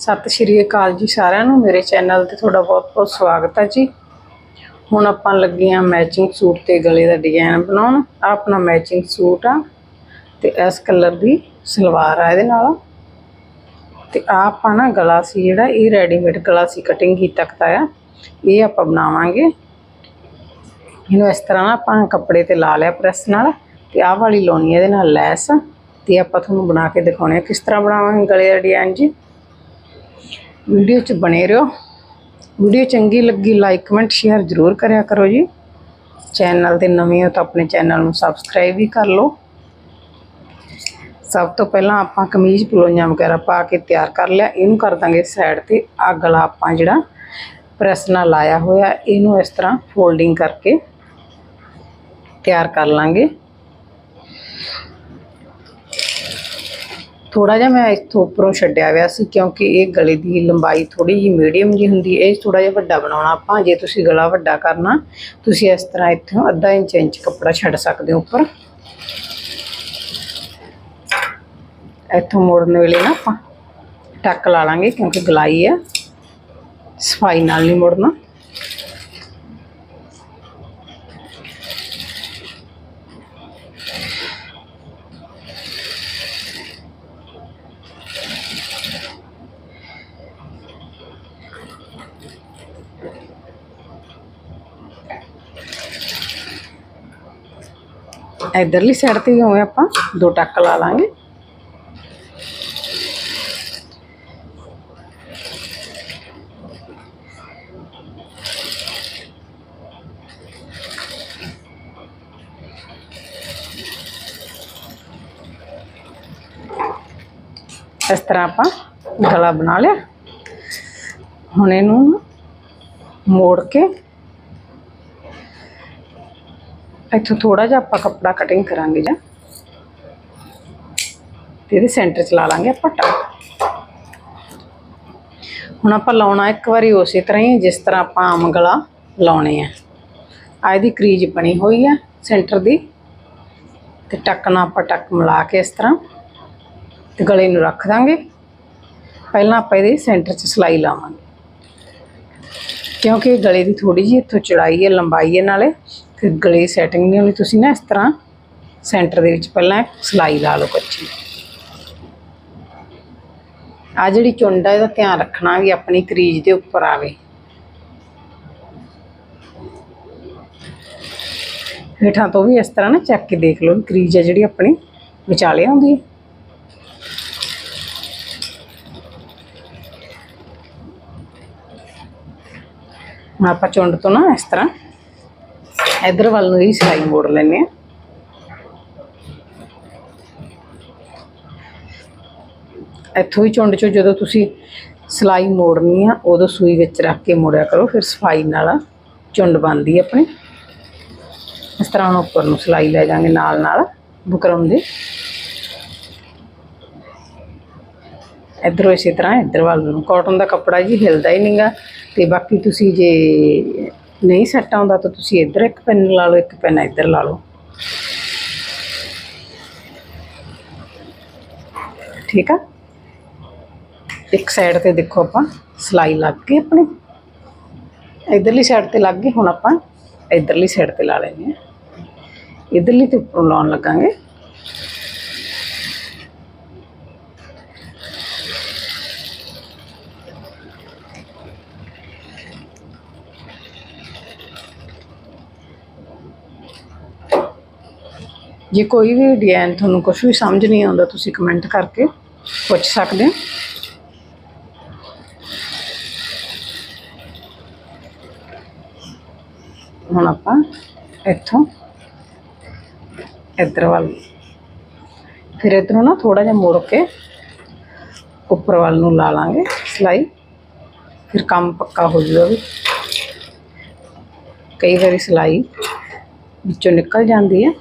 ਸਤਿ ਸ਼੍ਰੀ ਅਕਾਲ ਜੀ ਸਾਰਿਆਂ ਨੂੰ। ਮੇਰੇ ਚੈਨਲ ਤੇ ਤੁਹਾਡਾ ਬਹੁਤ-ਬਹੁਤ ਸਵਾਗਤ ਹੈ ਜੀ। ਹੁਣ ਆਪਾਂ ਲੱਗੇ ਆ ਮੈਚਿੰਗ ਸੂਟ ਤੇ ਗਲੇ ਦਾ ਡਿਜ਼ਾਈਨ ਬਣਾਉਣ। ਆਹ ਆਪਣਾ ਮੈਚਿੰਗ ਸੂਟ ਆ ਤੇ ਇਸ ਕਲਰ ਦੀ ਸਲਵਾਰ ਆ ਇਹਦੇ ਨਾਲ। ਤੇ ਆਹ ਆਪਾਂ ਨਾ ਗਲਾ ਸੀ ਜਿਹੜਾ, ਇਹ ਰੈਡੀਮੇਡ ਗਲਾ ਸੀ ਕਟਿੰਗ ਕੀਤਾ ਕੀਤਾ ਆ ਇਹ ਆਪਾਂ ਬਣਾਵਾਂਗੇ। ਇਹਨੂੰ ਇਸ ਤਰ੍ਹਾਂ ਨਾ ਆਪਾਂ ਕੱਪੜੇ ਤੇ ਲਾ ਲਿਆ ਪ੍ਰੈਸ ਨਾਲ ਤੇ ਆਹ ਵਾਲੀ ਲਾਉਣੀ ਇਹਦੇ ਨਾਲ ਲੈਸ। ਤੇ ਆਪਾਂ ਤੁਹਾਨੂੰ ਬਣਾ ਕੇ ਦਿਖਾਉਣੇ ਆ ਕਿਸ ਤਰ੍ਹਾਂ ਬਣਾਵਾਂਗੇ ਗਲੇ ਦਾ ਡਿਜ਼ਾਈਨ ਜੀ। ਵੀਡੀਓ 'ਚ ਬਣੇ ਰਹੋ। ਵੀਡੀਓ ਚੰਗੀ ਲੱਗੀ ਲਾਈਕ ਕਮੈਂਟ ਸ਼ੇਅਰ ਜ਼ਰੂਰ ਕਰਿਆ ਕਰੋ ਜੀ। ਚੈਨਲ ਤੇ ਨਵੇਂ ਹੋ ਤਾਂ ਆਪਣੇ ਚੈਨਲ ਨੂੰ ਸਬਸਕ੍ਰਾਈਬ ਵੀ ਕਰ ਲਓ। ਸਭ ਤੋਂ ਪਹਿਲਾਂ ਆਪਾਂ ਕਮੀਜ਼ ਪਲੋਈਆਂ ਵਗੈਰਾ ਪਾ ਕੇ ਤਿਆਰ ਕਰ ਲਿਆ। ਇਹਨੂੰ ਕਰ ਦਾਂਗੇ ਸਾਈਡ ਤੇ ਆ ਗਲਾ ਆਪਾਂ ਜਿਹੜਾ ਪ੍ਰੈਸ ਨਾਲ ਲਾਇਆ ਹੋਇਆ, ਇਹਨੂੰ ਇਸ ਤਰ੍ਹਾਂ ਫੋਲਡਿੰਗ ਕਰਕੇ ਤਿਆਰ ਕਰ ਲਾਂਗੇ। ਥੋੜਾ ਜਿਹਾ ਮੈਂ ਇੱਥੋਂ ਉੱਪਰੋਂ ਛੱਡਿਆ ਹੋਇਆ ਸੀ, ਕਿਉਂਕਿ ਇਹ ਗਲੇ ਦੀ ਲੰਬਾਈ ਥੋੜੀ ਜਿਹੀ ਮੀਡੀਅਮ ਜੀ ਹੁੰਦੀ ਹੈ, ਇਹ ਥੋੜਾ ਜਿਹਾ ਵੱਡਾ ਬਣਾਉਣਾ ਆਪਾਂ, ਜੇ ਤੁਸੀਂ ਗਲਾ ਵੱਡਾ ਕਰਨਾ, ਤੁਸੀਂ ਇਸ ਤਰ੍ਹਾਂ ਇੱਥੋਂ ਅੱਧਾ ਇੰਚ ਇੰਚ ਕੱਪੜਾ ਛੱਡ ਸਕਦੇ ਹੋ ਉੱਪਰ। ਇੱਥੋਂ ਮੋੜਨ ਵੇਲੇ ਨਾ ਆਪਾਂ ਟੱਕ ਲਾ ਲਾਂਗੇ, ਕਿਉਂਕਿ ਗਲਾਈ ਆ, ਸਫ਼ਾਈ ਨਾਲ ਨਹੀਂ ਮੋੜਨਾ। ਇਧਰਲੀ ਸਾਈਡ ਤੇ ਵੀ ਹੋਵੇ ਆਪਾਂ ਦੋ ਟੱਕ ਲਾ ਲਾਂਗੇ ਇਸ ਤਰ੍ਹਾਂ ਆਪਾਂ ਗਲਾ ਬਣਾ ਲਿਆ ਹੁਣ ਇਹਨੂੰ ਮੋੜ ਕੇ ਇੱਥੋਂ ਥੋੜਾ ਜਿਹਾ ਆਪਾਂ ਕੱਪੜਾ ਕਟਿੰਗ ਕਰਾਂਗੇ ਜਾਂ। ਤੇ ਇਹਦੇ ਸੈਂਟਰ ਚ ਲਾ ਲਾਂਗੇ ਆਪਾਂ ਟੱਕ ਹੁਣ ਆਪਾਂ ਲਾਉਣਾ ਇੱਕ ਵਾਰੀ ਉਸੇ ਤਰ੍ਹਾਂ ਹੀ, ਜਿਸ ਤਰ੍ਹਾਂ ਆਪਾਂ ਆਮ ਗਲਾ ਲਾਉਣੇ ਆ। ਆ ਇਹਦੀ ਕਰੀਜ ਬਣੀ ਹੋਈ ਆ ਸੈਂਟਰ ਦੀ। ਤੇ ਟੱਕ ਨਾਲ ਆਪਾਂ ਟੱਕ ਮਿਲਾ ਕੇ ਇਸ ਤਰ੍ਹਾਂ। ਤੇ ਗਲੇ ਨੂੰ ਰੱਖ ਦਾਂਗੇ। ਪਹਿਲਾਂ ਆਪਾਂ ਇਹਦੇ ਸੈਂਟਰ 'ਚ ਸਲਾਈ ਲਾਵਾਂਗੇ। ਕਿਉਂਕਿ ਗਲੇ ਦੀ ਥੋੜੀ ਜਿਹੀ ਇੱਥੋਂ ਚੜਾਈ ਹੈ, ਲੰਬਾਈ ਹੈ ਨਾਲੇ। ਤੇ ਗਲੇ ਸੈਟਿੰਗ ਨਹੀਂ ਹੋਣੀ ਤੁਸੀਂ ਨਾ ਇਸ ਤਰ੍ਹਾਂ ਸੈਂਟਰ ਦੇ ਵਿੱਚ ਪਹਿਲਾਂ ਸਲਾਈ ਲਾ ਲਓ ਕੱਚੀ। ਆ ਜਿਹੜੀ ਚੁੰਡ ਹੈ ਇਹਦਾ ਧਿਆਨ ਰੱਖਣਾ ਵੀ ਆਪਣੀ ਕਰੀਜ ਦੇ ਉੱਪਰ ਆਵੇ। ਹੇਠਾਂ ਤੋਂ ਵੀ ਇਸ ਤਰ੍ਹਾਂ ਨਾ ਚੱਕ ਕੇ ਦੇਖ ਲਓ ਵੀ ਕਰੀਜ ਹੈ ਜਿਹੜੀ ਆਪਣੀ ਵਿਚਾਲੇ ਆਉਂਦੀ ਹੈ। ਹੁਣ ਆਪਾਂ ਚੁੰਡ ਤੋਂ ਨਾ ਇਸ ਤਰ੍ਹਾਂ ਇਧਰ ਵੱਲ ਨੂੰ ਹੀ ਸਿਲਾਈ ਮੋੜ ਲੈਂਦੇ ਆ ਇੱਥੋਂ ਹੀ ਚੁੰਡ ਚੋਂ ਜਦੋਂ ਤੁਸੀਂ ਸਿਲਾਈ ਮੋੜਨੀ ਆ, ਉਦੋਂ ਸੂਈ ਵਿੱਚ ਰੱਖ ਕੇ ਮੋੜਿਆ ਕਰੋ, ਫਿਰ ਸਫ਼ਾਈ ਨਾਲ ਚੁੰਡ ਬਣਦੀ ਆਪਣੇ। ਇਸ ਤਰ੍ਹਾਂ ਹੁਣ ਉੱਪਰ ਨੂੰ ਸਿਲਾਈ ਲੈ ਜਾਾਂਗੇ ਨਾਲ ਨਾਲ, ਬੁਕਰਮ ਦੇ। ਇਧਰੋਂ ਇਸੇ ਤਰ੍ਹਾਂ, ਇਧਰ ਵੱਲ ਨੂੰ। ਕਾਟਨ ਦਾ ਕੱਪੜਾ ਜੀ ਹਿਲਦਾ ਹੀ ਨਹੀਂਗਾ ਤੇ ਬਾਕੀ ਤੁਸੀਂ ਜੇ ਨਹੀਂ ਸੈੱਟ ਆਉਂਦਾ ਤਾਂ ਤੁਸੀਂ ਇੱਧਰ ਇੱਕ ਪੈਨ ਲਾ ਲਓ, ਇੱਕ ਪੈਨ ਇੱਧਰ ਲਾ ਲਓ। ਠੀਕ ਆ? ਇੱਕ ਸਾਈਡ ਤੇ ਦੇਖੋ ਆਪਾਂ, ਸਲਾਈ ਲੱਗ ਗਈ ਆਪਣੀ। ਇਧਰਲੀ ਸਾਈਡ ਤੇ ਲੱਗ ਗਈ, ਹੁਣ ਆਪਾਂ ਇਧਰਲੀ ਸਾਈਡ ਤੇ ਲਾ ਲੈਣੀ ਆ ਇਧਰਲੀ ਤੇ ਉੱਪਰੋਂ ਲਾਉਣ ਲੱਗਾਂਗੇ। ਜੇ ਕੋਈ ਵੀ ਡਿਜ਼ਾਈਨ ਤੁਹਾਨੂੰ ਕੁਝ ਵੀ ਸਮਝ ਨਹੀਂ ਆਉਂਦਾ, ਤੁਸੀਂ ਕਮੈਂਟ ਕਰਕੇ ਪੁੱਛ ਸਕਦੇ ਹੋ। ਹੁਣ ਆਪਾਂ ਇੱਥੋਂ ਇੱਧਰ ਵੱਲ, ਫਿਰ ਇੱਧਰੋਂ ਨਾ ਥੋੜਾ ਜਿਹਾ ਮੋੜ ਕੇ ਉੱਪਰ ਵੱਲ ਨੂੰ ਲਾ ਲਾਂਗੇ ਸਿਲਾਈ ਫਿਰ ਕੰਮ ਪੱਕਾ ਹੋ ਜਾਊਗਾ ਵੀ। ਕਈ ਵਾਰੀ ਸਿਲਾਈ ਵਿੱਚੋਂ ਨਿਕਲ ਜਾਂਦੀ ਹੈ।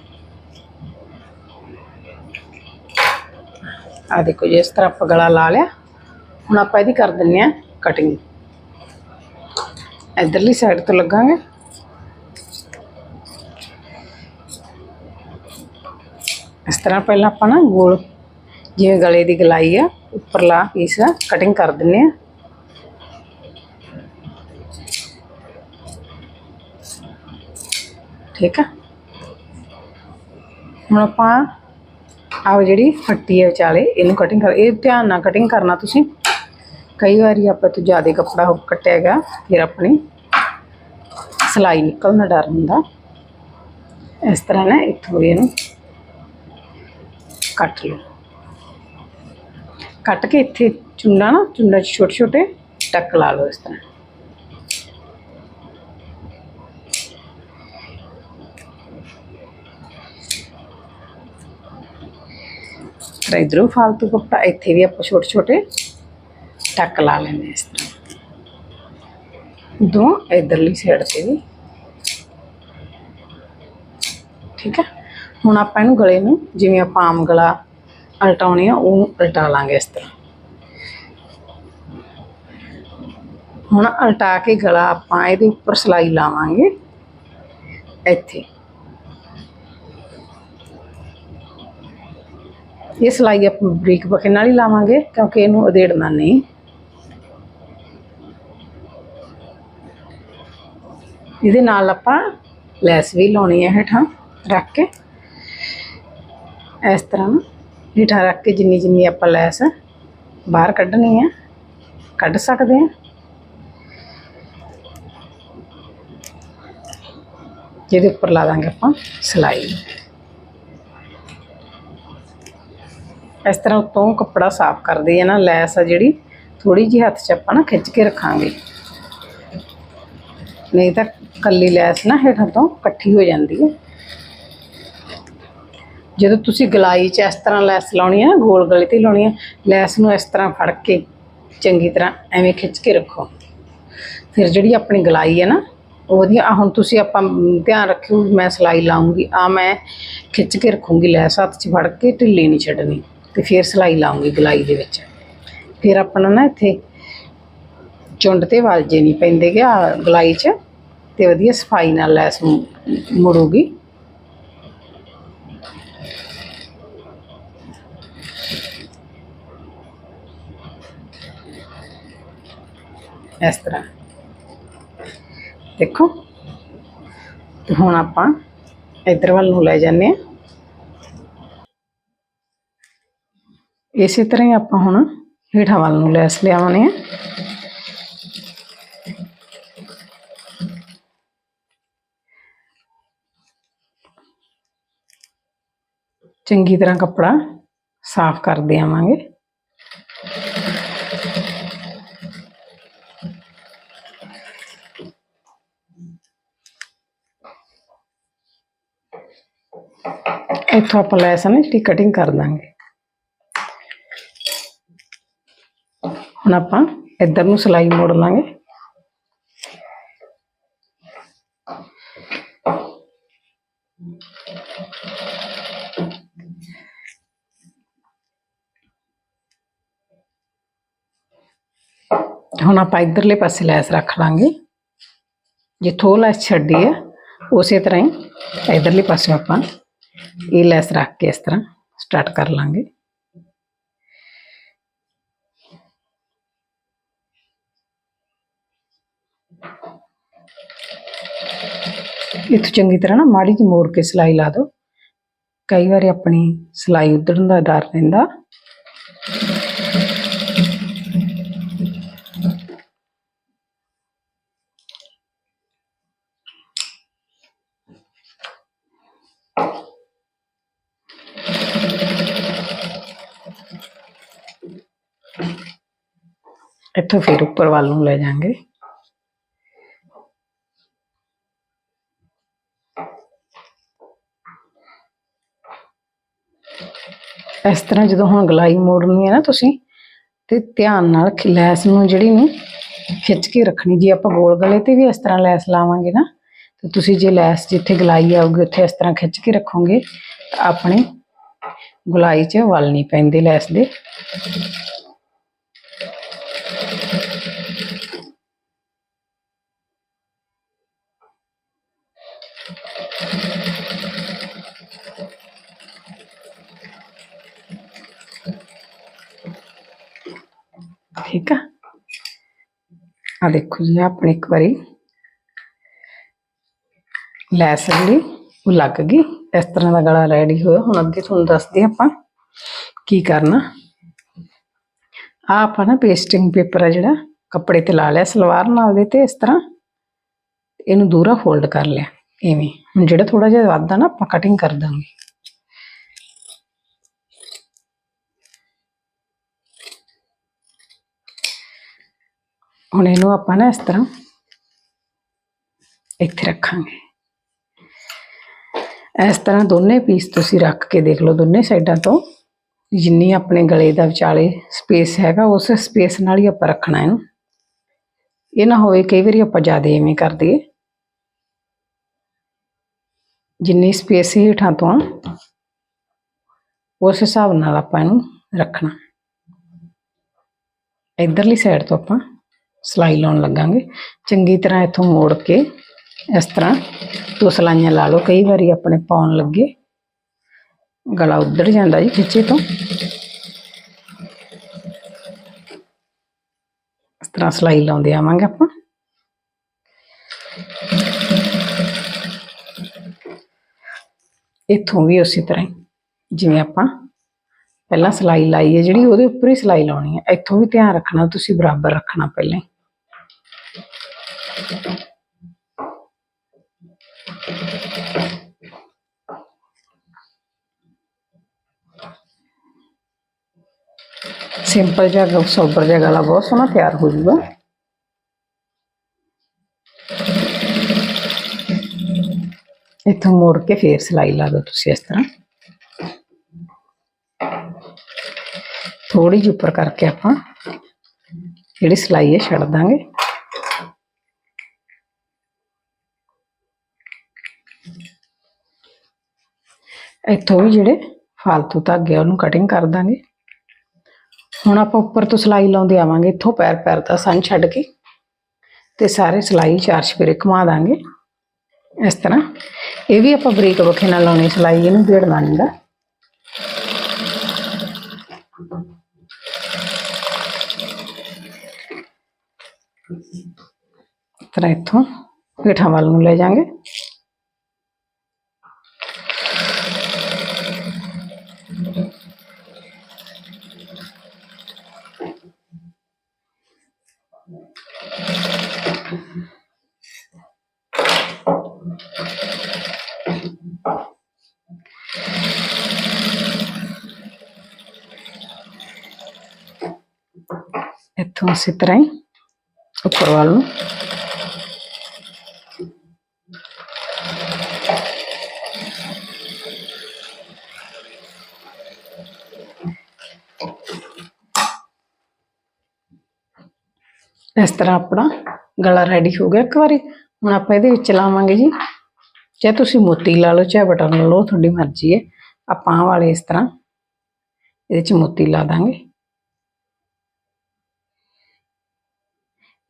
ਆ ਦੇਖੋ ਜੀ, ਇਸ ਤਰ੍ਹਾਂ ਆਪਾਂ ਗਲਾ ਲਾ ਲਿਆ। ਹੁਣ ਆਪਾਂ ਇਹਦੀ ਕਰ ਦਿੰਨੇ ਆ ਕਟਿੰਗ ਇਧਰਲੀ ਸਾਈਡ ਤੋਂ ਲੱਗਾਂਗੇ। ਇਸ ਤਰ੍ਹਾਂ ਪਹਿਲਾਂ ਆਪਾਂ ਨਾ ਗੋਲ, ਜਿਵੇਂ ਗਲੇ ਦੀ ਗਲਾਈ ਆ, ਉੱਪਰਲਾ ਪੀਸ ਆ ਕਟਿੰਗ ਕਰ ਦਿੰਨੇ ਆ। ਠੀਕ ਆ? ਹੁਣ ਆਪਾਂ ਆਹ ਜਿਹੜੀ ਫੱਟੀ ਹੈ ਵਿਚਾਲੇ, ਇਹਨੂੰ ਕਟਿੰਗ ਕਰ ਇਹ ਧਿਆਨ ਨਾਲ ਕਟਿੰਗ ਕਰਨਾ ਤੁਸੀਂ। ਕਈ ਵਾਰੀ ਆਪਾਂ ਤੋਂ ਜ਼ਿਆਦਾ ਕੱਪੜਾ ਕੱਟਿਆ ਹੈਗਾ ਫਿਰ ਆਪਣੀ ਸਲਾਈ ਨਿਕਲਣ ਦਾ ਡਰ ਹੁੰਦਾ। ਇਸ ਤਰ੍ਹਾਂ ਨਾ ਇੱਥੋਂ ਇਹਨੂੰ ਕੱਟ ਲਓ। ਕੱਟ ਕੇ ਇੱਥੇ ਚੁੰਨਾ ਨਾ, ਚੁੰਨਾ 'ਚ ਛੋਟੇ ਛੋਟੇ ਟੱਕ ਲਾ ਲਓ ਇਸ ਤਰ੍ਹਾਂ। ਫਿਰ ਇਧਰੋਂ ਫਾਲਤੂ ਕੱਪੜਾ, ਇੱਥੇ ਵੀ ਆਪਾਂ ਛੋਟੇ ਛੋਟੇ ਟੱਕ ਲਾ ਲੈਂਦੇ ਹਾਂ ਇਸ ਤਰ੍ਹਾਂ। ਦੋ ਇਧਰਲੀ ਸਾਈਡ ਤੇ ਵੀ। ਠੀਕ ਹੈ ਹੁਣ ਆਪਾਂ ਇਹਨੂੰ ਗਲੇ ਨੂੰ ਜਿਵੇਂ ਆਪਾਂ ਆਮ ਗਲਾ ਉਲਟਾਉਣੇ ਆ, ਉਹ ਉਲਟਾ ਲਾਂਗੇ ਇਸ ਤਰ੍ਹਾਂ। ਹੁਣ ਉਲਟਾ ਕੇ ਗਲਾ ਆਪਾਂ ਇਹਦੇ ਉੱਪਰ ਸਲਾਈ ਲਾਵਾਂਗੇ। ਇੱਥੇ। ਇਹ ਸਲਾਈ ਆਪਾਂ ਬਰੀਕ ਬਖੇ ਨਾਲ ਹੀ ਲਾਵਾਂਗੇ, ਕਿਉਂਕਿ ਇਹਨੂੰ ਉਧੇੜਨਾ ਨਹੀਂ। ਇਹਦੇ ਨਾਲ ਆਪਾਂ ਲੈਸ ਵੀ ਲਾਉਣੀ ਹੈ ਹੇਠਾਂ, ਰੱਖ ਕੇ। ਇਸ ਤਰ੍ਹਾਂ ਹੇਠਾਂ ਰੱਖ ਕੇ ਜਿੰਨੀ ਜਿੰਨੀ ਆਪਾਂ ਲੈਸ ਬਾਹਰ ਕੱਢਣੀ ਹੈ, ਕੱਢ ਸਕਦੇ ਹਾਂ। ਜਿਹਦੇ ਉੱਪਰ ਲਾ ਦਾਂਗੇ ਆਪਾਂ ਸਲਾਈ। ਇਸ ਤਰ੍ਹਾਂ ਉੱਤੋਂ ਕੱਪੜਾ ਸਾਫ਼ ਕਰਦੇ ਆ ਨਾ, ਲੈਸ ਆ ਜਿਹੜੀ ਥੋੜੀ ਜਿਹੀ ਹੱਥ 'ਚ ਆਪਾਂ ਨਾ ਖਿੱਚ ਕੇ ਰੱਖਾਂਗੇ। ਨਹੀਂ ਤਾਂ ਕੱਲੀ ਲੈਸ ਨਾ ਹੇਠਾਂ ਤੋਂ ਇਕੱਠੀ ਹੋ ਜਾਂਦੀ ਹੈ। ਜਦੋਂ ਤੁਸੀਂ ਗਲਾਈ 'ਚ ਇਸ ਤਰ੍ਹਾਂ ਲੈਸ ਲਾਉਣੀ ਹੈ ਨਾ, ਗੋਲ ਗਲੇ ਤੇ ਲਾਉਣੀ ਹੈ, ਲੈਸ ਨੂੰ ਇਸ ਤਰ੍ਹਾਂ ਫੜ ਕੇ ਚੰਗੀ ਤਰ੍ਹਾਂ ਐਵੇਂ ਖਿੱਚ ਕੇ ਰੱਖੋ। ਫਿਰ ਜਿਹੜੀ ਆਪਣੀ ਗਲਾਈ ਹੈ ਨਾ ਉਹਦੀ ਆ ਹੁਣ ਤੁਸੀਂ ਆਪਾਂ ਧਿਆਨ ਰੱਖਿਓ, ਮੈਂ ਸਲਾਈ ਲਾਉਂਗੀ ਆ ਮੈਂ ਖਿੱਚ ਕੇ ਰੱਖੂੰਗੀ, ਲੈਸ ਹੱਥ 'ਚ ਫੜ ਕੇ, ਢਿੱਲੀ ਨਹੀਂ ਛੱਡਣੀ। ਤੇ ਫਿਰ ਸਲਾਈ ਲਾਉਂਗੀ ਗਲਾਈ ਦੇ ਵਿੱਚ। ਫਿਰ ਆਪਣਾ ਨਾ ਇੱਥੇ ਚੁੰਡ ਤੇ ਵਾਲਜੇ ਨਹੀਂ ਪੈਂਦੇ ਕਿ ਆ ਗਲਾਈ 'ਚ, ਤੇ ਵਧੀਆ ਸਫ਼ਾਈ ਨਾਲ ਲੈਸ ਮੁੜੂਗੀ। ਇਸ ਤਰ੍ਹਾਂ। ਦੇਖੋ, ਤੇ ਹੁਣ ਆਪਾਂ ਇਧਰ ਵੱਲ ਨੂੰ ਲੈ ਜਾਂਦੇ ਹਾਂ। ਇਸੇ ਤਰ੍ਹਾਂ ਹੀ ਆਪਾਂ ਹੁਣ ਹੇਠਾਂ ਵੱਲ ਨੂੰ ਲੈਸ ਲਿਆਵਾਂਗੇ। ਆ ਚੰਗੀ ਤਰ੍ਹਾਂ ਕੱਪੜਾ ਸਾਫ਼ ਕਰਦੇ ਆਵਾਂਗੇ ਇੱਥੋਂ ਆਪਾਂ ਲੈਸ ਆ ਨਾ ਜਿਹੜੀ ਕਟਿੰਗ ਕਰ ਦਾਂਗੇ। ਹੁਣ ਆਪਾਂ ਇੱਧਰ ਨੂੰ ਸਲਾਈ ਮੋੜ ਲਾਂਗੇ ਹੁਣ ਆਪਾਂ ਇੱਧਰਲੇ ਪਾਸੇ ਲੈਸ ਰੱਖ ਲਾਂਗੇ ਜਿੱਥੋਂ ਲੈਸ ਛੱਡੀ ਹੈ ਉਸੇ ਤਰ੍ਹਾਂ ਹੀ ਇੱਧਰਲੇ ਪਾਸੇ ਆਪਾਂ ਇਹ ਲੈਸ ਰੱਖ ਕੇ ਇਸ ਤਰ੍ਹਾਂ ਸਟਾਰਟ ਕਰ ਲਾਂਗੇ ਇੱਥੋਂ ਚੰਗੀ ਤਰ੍ਹਾਂ ਨਾ ਮਾੜੀ ਜਿਹੀ ਮੋੜ ਕੇ ਸਿਲਾਈ ਲਾ ਦਿਓ। ਕਈ ਵਾਰੀ ਆਪਣੀ ਸਿਲਾਈ ਉਧੜਨ ਦਾ ਡਰ ਰਹਿੰਦਾ। ਇੱਥੋਂ ਫਿਰ ਉੱਪਰ ਵੱਲ ਨੂੰ ਲੈ ਜਾਾਂਗੇ ਇਸ ਤਰ੍ਹਾਂ ਜਦੋਂ ਹੁਣ ਗਲਾਈ ਮੋੜਨੀ ਹੈ ਨਾ ਤੁਸੀਂ, ਤੇ ਧਿਆਨ ਨਾਲ ਖ- ਲੈਸ ਨੂੰ ਜਿਹੜੀ ਨੂੰ ਖਿੱਚ ਕੇ ਰੱਖਣੀ, ਜੇ ਆਪਾਂ ਗੋਲ ਗਲੇ ਤੇ ਵੀ ਇਸ ਤਰ੍ਹਾਂ ਲੈਸ ਲਾਵਾਂਗੇ ਨਾ, ਤੇ ਤੁਸੀਂ ਜੇ ਲੈਸ ਜਿੱਥੇ ਗਲਾਈ ਆਊਗੀ ਉੱਥੇ ਇਸ ਤਰ੍ਹਾਂ ਖਿੱਚ ਕੇ ਰੱਖੋਗੇ, ਤਾਂ ਆਪਣੇ ਗਲਾਈ 'ਚ ਵਲ ਨਹੀਂ ਪੈਂਦੇ ਲੈਸ ਦੇ ਠੀਕ ਆ ਆ ਦੇਖੋ ਜੀ, ਆਪਣੀ ਇੱਕ ਵਾਰੀ ਲੈਸ ਜਿਹੜੀ, ਉਹ ਲੱਗ ਗਈ। ਇਸ ਤਰ੍ਹਾਂ ਦਾ ਗਲਾ ਰੈਡੀ ਹੋਇਆ। ਹੁਣ ਅੱਗੇ ਤੁਹਾਨੂੰ ਦੱਸਦੇ ਆਪਾਂ ਕੀ ਕਰਨਾ। ਆ ਆਪਾਂ ਨਾ ਪੇਸਟਿੰਗ ਪੇਪਰ ਆ ਜਿਹੜਾ, ਕੱਪੜੇ ਤੇ ਲਾ ਲਿਆ, ਸਲਵਾਰ ਨਾਲ ਦੇ ਤੇ ਇਸ ਤਰ੍ਹਾਂ। ਇਹਨੂੰ ਦੂਰਾ ਫੋਲਡ ਕਰ ਲਿਆ, ਇਵੇਂ। ਹੁਣ ਜਿਹੜਾ ਥੋੜਾ ਜਿਹਾ ਵੱਧਦਾ ਨਾ, ਆਪਾਂ ਕਟਿੰਗ ਕਰ ਦਾਂਗੇ। ਹੁਣ ਇਹਨੂੰ ਆਪਾਂ ਨਾ ਇਸ ਤਰ੍ਹਾਂ ਇੱਥੇ ਰੱਖਾਂਗੇ। ਇਸ ਤਰ੍ਹਾਂ ਦੋਨੇ ਪੀਸ ਤੁਸੀਂ ਰੱਖ ਕੇ ਦੇਖ ਲਓ ਦੋਨੇ ਸਾਈਡਾਂ ਤੋਂ। ਜਿੰਨੀ ਆਪਣੇ ਗਲੇ ਦਾ ਵਿਚਾਲੇ ਸਪੇਸ ਹੈਗਾ ਉਸ ਸਪੇਸ ਨਾਲ ਹੀ ਆਪਾਂ ਰੱਖਣਾ ਇਹਨੂੰ। ਇਹ ਨਾ ਹੋਵੇ ਕਈ ਵਾਰੀ ਆਪਾਂ ਜ਼ਿਆਦਾ ਐਵੇਂ ਕਰ ਦਈਏ। ਜਿੰਨੀ ਸਪੇਸ ਹੇਠਾਂ ਤੋਂ ਆ, ਉਸ ਹਿਸਾਬ ਨਾਲ ਆਪਾਂ ਇਹਨੂੰ ਰੱਖਣਾ। ਇਧਰਲੀ ਸਾਈਡ ਤੋਂ ਆਪਾਂ ਸਲਾਈ ਲਾਉਣ ਲੱਗਾਂਗੇ। ਚੰਗੀ ਤਰ੍ਹਾਂ ਇੱਥੋਂ ਮੋੜ ਕੇ ਇਸ ਤਰ੍ਹਾਂ ਦੋ ਸਲਾਈਆਂ ਲਾ ਲਓ। ਕਈ ਵਾਰੀ ਆਪਣੇ ਪਾਉਣ ਲੱਗੇ ਗਲਾ ਉੱਧੜ ਜਾਂਦਾ ਜੀ ਖਿੱਚੇ ਤੋਂ। ਇਸ ਤਰ੍ਹਾਂ ਸਲਾਈ ਲਾਉਂਦੇ ਆਵਾਂਗੇ ਆਪਾਂ। ਇੱਥੋਂ ਵੀ ਉਸੇ ਤਰ੍ਹਾਂ ਹੀ ਜਿਵੇਂ ਆਪਾਂ ਪਹਿਲਾਂ ਸਲਾਈ ਲਾਈ ਹੈ, ਜਿਹੜੀ ਉਹਦੇ ਉੱਪਰ ਹੀ ਸਲਾਈ ਲਾਉਣੀ ਹੈ। ਇੱਥੋਂ ਵੀ ਧਿਆਨ ਰੱਖਣਾ, ਤੁਸੀਂ ਬਰਾਬਰ ਰੱਖਣਾ ਪਹਿਲਾਂ ਸਿੰਪਲ ਜਿਹਾ, ਸੋਬਰ ਜਿਹਾ ਗਲਾ ਬਹੁਤ ਸੋਹਣਾ ਤਿਆਰ ਹੋ ਜੂਗਾ। ਇੱਥੋਂ ਮੋੜ ਕੇ ਫੇਰ ਸਿਲਾਈ ਲਾ ਦਿਓ ਤੁਸੀਂ ਇਸ ਤਰ੍ਹਾਂ। ਥੋੜੀ ਜਿਹੀ ਉੱਪਰ ਕਰਕੇ ਆਪਾਂ ਜਿਹੜੀ ਸਿਲਾਈ ਹੈ ਛੱਡ ਦਾਂਗੇ। ਇੱਥੋਂ ਵੀ ਜਿਹੜੇ ਫਾਲਤੂ ਧਾਗੇ ਆ, ਉਹਨੂੰ ਕਟਿੰਗ ਕਰ ਦਾਂਗੇ। ਹੁਣ ਆਪਾਂ ਉੱਪਰ ਤੋਂ ਸਿਲਾਈ ਲਾਉਂਦੇ ਆਵਾਂਗੇ, ਇੱਥੋਂ ਪੈਰ ਪੈਰ ਦਾ ਸੰਨ ਛੱਡ ਕੇ ਤੇ ਸਾਰੇ ਸਿਲਾਈ ਚਾਰ ਛਪੇਰੇ ਘੁਮਾ ਦਾਂਗੇ। ਇਸ ਤਰ੍ਹਾਂ ਇਹ ਵੀ ਆਪਾਂ ਬਰੀਕ ਵੱਖੇ ਨਾਲ ਲਾਉਣੀ ਸਿਲਾਈ, ਇਹਨੂੰ ਢੇੜਨਾ ਨਹੀਂਗਾ ਤਰ੍ਹਾਂ ਇੱਥੋਂ ਹੇਠਾਂ ਵੱਲ ਨੂੰ ਲੈ ਜਾਾਂਗੇ ਇੱਥੋਂ ਅਸੀਂ ਤਰ੍ਹਾਂ ਹੀ ਉੱਪਰ ਇਸ ਤਰ੍ਹਾਂ ਆਪਣਾ ਗਲਾ ਰੈਡੀ ਹੋ ਗਿਆ ਇੱਕ ਵਾਰੀ। ਹੁਣ ਆਪਾਂ ਇਹਦੇ ਵਿੱਚ ਲਾਵਾਂਗੇ ਜੀ। ਚਾਹੇ ਤੁਸੀਂ ਮੋਤੀ ਲਾ ਲਓ, ਚਾਹੇ ਬਟਨ ਲਾ ਲਓ, ਤੁਹਾਡੀ ਮਰਜ਼ੀ ਹੈ। ਆਪਾਂ ਆਹ ਵਾਲੇ ਇਸ ਤਰ੍ਹਾਂ ਇਹਦੇ ਚ ਮੋਤੀ ਲਾ ਦਾਂਗੇ।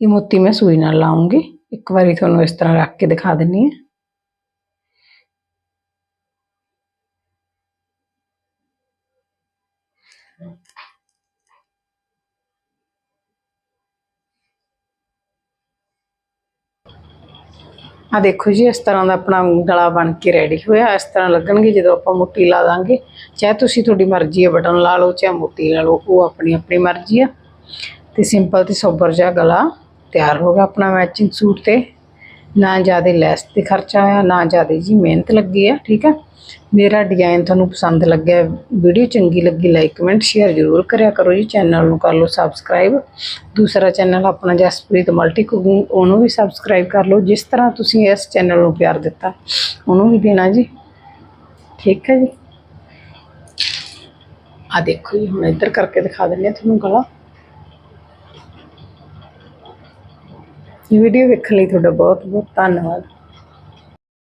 ਇਹ ਮੋਤੀ ਮੈਂ ਸੂਈ ਨਾਲ ਲਾਉਂਗੀ ਇੱਕ ਵਾਰੀ ਤੁਹਾਨੂੰ ਇਸ ਤਰ੍ਹਾਂ ਰੱਖ ਕੇ ਦਿਖਾ ਦਿੰਨੀ ਹਾਂ ਆ ਦੇਖੋ ਜੀ ਇਸ ਤਰ੍ਹਾਂ ਦਾ ਆਪਣਾ ਗਲਾ ਬਣ ਕੇ ਰੈਡੀ ਹੋਇਆ ਇਸ ਤਰ੍ਹਾਂ ਲੱਗਣਗੇ ਜਦੋਂ ਆਪਾਂ ਮੁੱਠੀ ਲਾ ਦਾਂਗੇ ਚਾਹੇ ਤੁਸੀਂ ਤੁਹਾਡੀ ਮਰਜ਼ੀ ਹੈ ਬਟਨ ਲਾ ਲਓ ਚਾਹੇ ਮੁੱਠੀ ਲਾ ਲਓ ਉਹ ਆਪਣੀ ਆਪਣੀ ਮਰਜ਼ੀ ਆ ਤੇ ਸਿੰਪਲ ਤੇ ਸੋਬਰ ਜਿਹਾ ਗਲਾ ਤਿਆਰ ਹੋ ਗਿਆ ਆਪਣਾ ਮੈਚਿੰਗ ਸੂਟ ਤੇ। ਨਾ ਜ਼ਿਆਦਾ ਲੈਸ ਤੇ ਖਰਚਾ ਆਇਆ, ਨਾ ਜ਼ਿਆਦਾ ਜੀ ਮਿਹਨਤ ਲੱਗੀ ਆ, ਠੀਕ ਆ? ਮੇਰਾ ਡਿਜ਼ਾਈਨ ਤੁਹਾਨੂੰ ਪਸੰਦ ਲੱਗਿਆ ਵੀਡੀਓ ਚੰਗੀ ਲੱਗੀ ਲਾਈਕ ਕਮੈਂਟ ਸ਼ੇਅਰ ਜ਼ਰੂਰ ਕਰਿਆ ਕਰੋ ਜੀ। ਚੈਨਲ ਨੂੰ ਕਰ ਲਓ ਸਬਸਕ੍ਰਾਈਬ ਦੂਸਰਾ ਚੈਨਲ ਆਪਣਾ ਜਸਪ੍ਰੀਤ ਮਲਟੀ ਕੁਕਿੰਗ ਉਹਨੂੰ ਵੀ ਸਬਸਕ੍ਰਾਈਬ ਕਰ ਲਓ। ਜਿਸ ਤਰ੍ਹਾਂ ਤੁਸੀਂ ਇਸ ਚੈਨਲ ਨੂੰ ਪਿਆਰ ਦਿੱਤਾ, ਉਹਨੂੰ ਵੀ ਦੇਣਾ ਜੀ। ਠੀਕ ਹੈ ਜੀ? ਆ ਦੇਖੋ ਜੀ, ਹੁਣ ਇੱਧਰ ਕਰਕੇ ਦਿਖਾ ਦਿੰਦੇ ਹਾਂ ਤੁਹਾਨੂੰ ਗਲਾ। ਵੀਡੀਓ ਵੇਖਣ ਲਈ ਤੁਹਾਡਾ ਬਹੁਤ ਬਹੁਤ ਧੰਨਵਾਦ।